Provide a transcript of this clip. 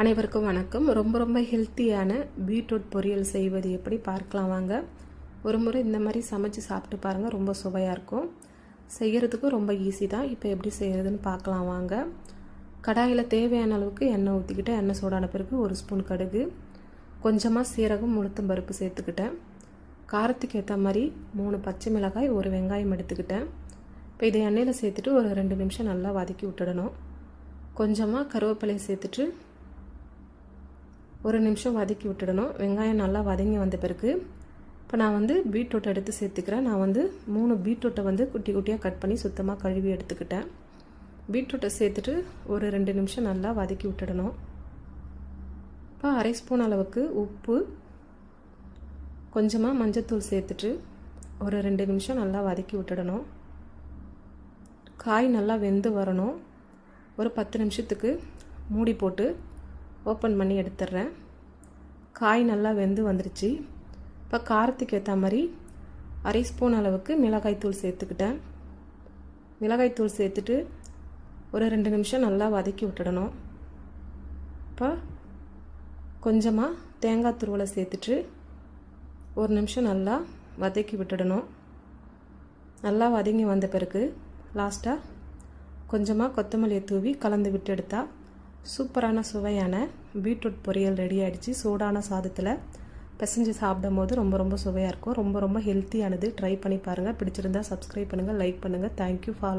அனைவருக்கும் வணக்கம். ரொம்ப ரொம்ப ஹெல்த்தியான பீட்ரூட் பொரியல் செய்வது எப்படி பார்க்கலாம் வாங்க. ஒரு முறை இந்த மாதிரி சமைச்சு சாப்பிட்டு பாருங்கள் ரொம்ப சுவையாக இருக்கும். செய்கிறதுக்கும் ரொம்ப ஈஸி தான். இப்போ எப்படி செய்கிறதுன்னு பார்க்கலாம் வாங்க. கடாயில் தேவையான அளவுக்கு எண்ணெய் ஊற்றிக்கிட்டேன் எண்ணெய் சூடான பிறகு ஒரு ஸ்பூன் கடுகு கொஞ்சமாக சீரகம் முழுத்தம் பருப்பு சேர்த்துக்கிட்டேன். காரத்துக்கு ஏற்ற மாதிரி மூணு பச்சை மிளகாய் ஒரு வெங்காயம் எடுத்துக்கிட்டேன். இப்போ இதை எண்ணெயில் சேர்த்துட்டு ஒரு ரெண்டு நிமிஷம் நல்லா வதக்கி விட்டுடணும். கொஞ்சமாக கருவேப்பிலையை சேர்த்துட்டு ஒரு நிமிஷம் வதக்கி விட்டுடணும். வெங்காயம் நல்லா வதங்கி வந்த பிறகு இப்போ நான் வந்து பீட்ரூட் எடுத்து சேர்த்துக்கிறேன். நான் வந்து மூணு பீட்ரூட்டை வந்து குட்டி குட்டியாக கட் பண்ணி சுத்தமாக கழுவி எடுத்துக்கிட்டேன். பீட்ரூட்டை சேர்த்துட்டு ஒரு ரெண்டு நிமிஷம் நல்லா வதக்கி விட்டுடணும். இப்போ அரை ஸ்பூன் அளவுக்கு உப்பு கொஞ்சமாக மஞ்சத்தூள் சேர்த்துட்டு ஒரு ரெண்டு நிமிஷம் நல்லா வதக்கி விட்டுடணும். காய் நல்லா வெந்து வரணும். ஒரு பத்து நிமிஷத்துக்கு மூடி போட்டு ஓப்பன் பண்ணி எடுத்துடுறேன். காய் நல்லா வெந்து வந்துருச்சு. இப்போ காரத்துக்கு ஏற்ற மாதிரி அரை ஸ்பூன் அளவுக்கு மிளகாய்த்தூள் சேர்த்துக்கிட்டேன். மிளகாய்த்தூள் சேர்த்துட்டு ஒரு ரெண்டு நிமிஷம் நல்லா வதக்கி விட்டுடணும். இப்போ கொஞ்சமாக தேங்காய் துருவலை சேர்த்துட்டு ஒரு நிமிஷம் நல்லா வதக்கி விட்டுடணும். நல்லா வதங்கி வந்த பிறகு லாஸ்ட்டாக கொஞ்சமாக கொத்தமல்லியை தூவி கலந்து விட்டு எடுத்தால் சூப்பரான சுவையான பீட்ரூட் பொரியல் ரெடி ஆகிடுச்சு சூடான சாதத்தில் பிசைஞ்சு சாப்பிடும் போது ரொம்ப ரொம்ப சுவையாக இருக்கும். ரொம்ப ரொம்ப ஹெல்த்தியானது ட்ரை பண்ணி பாருங்கள் பிடிச்சிருந்தா சப்ஸ்கிரைப் பண்ணுங்கள் லைக் பண்ணுங்கள் தேங்க்யூ ஃபாலோ